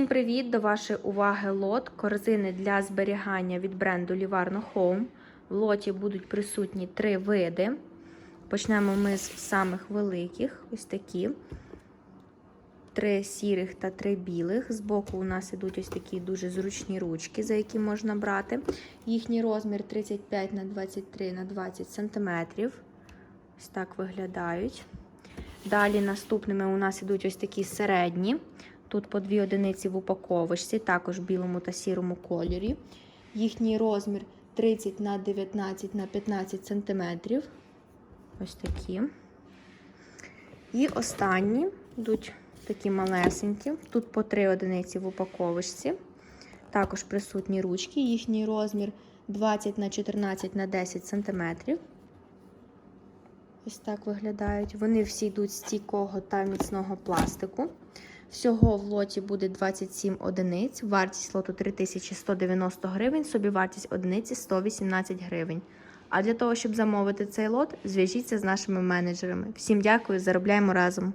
Всім привіт! До вашої уваги лот корзини для зберігання від бренду Livarno Home. В лоті будуть присутні три види. Почнемо ми з самих великих, ось такі. Три сірих та три білих. Збоку у нас ідуть ось такі дуже зручні ручки, за які можна брати. Їхній розмір 35 на 23 на 20 см. Ось так виглядають. Далі наступними у нас ідуть ось такі середні. Тут по дві одиниці в упаковочці, також в білому та сірому кольорі. Їхній розмір 30 на 19 на 15 см. Ось такі. І останні йдуть такі малесенькі. Тут по 3 одиниці в упаковочці. Також присутні ручки. Їхній розмір 20 на 14 на 10 см. Ось так виглядають. Вони всі йдуть з стійкого та міцного пластику. Всього в лоті буде 27 одиниць, вартість лоту 3190 гривень, собівартість одиниці 118 гривень. А для того, щоб замовити цей лот, зв'яжіться з нашими менеджерами. Всім дякую, заробляємо разом!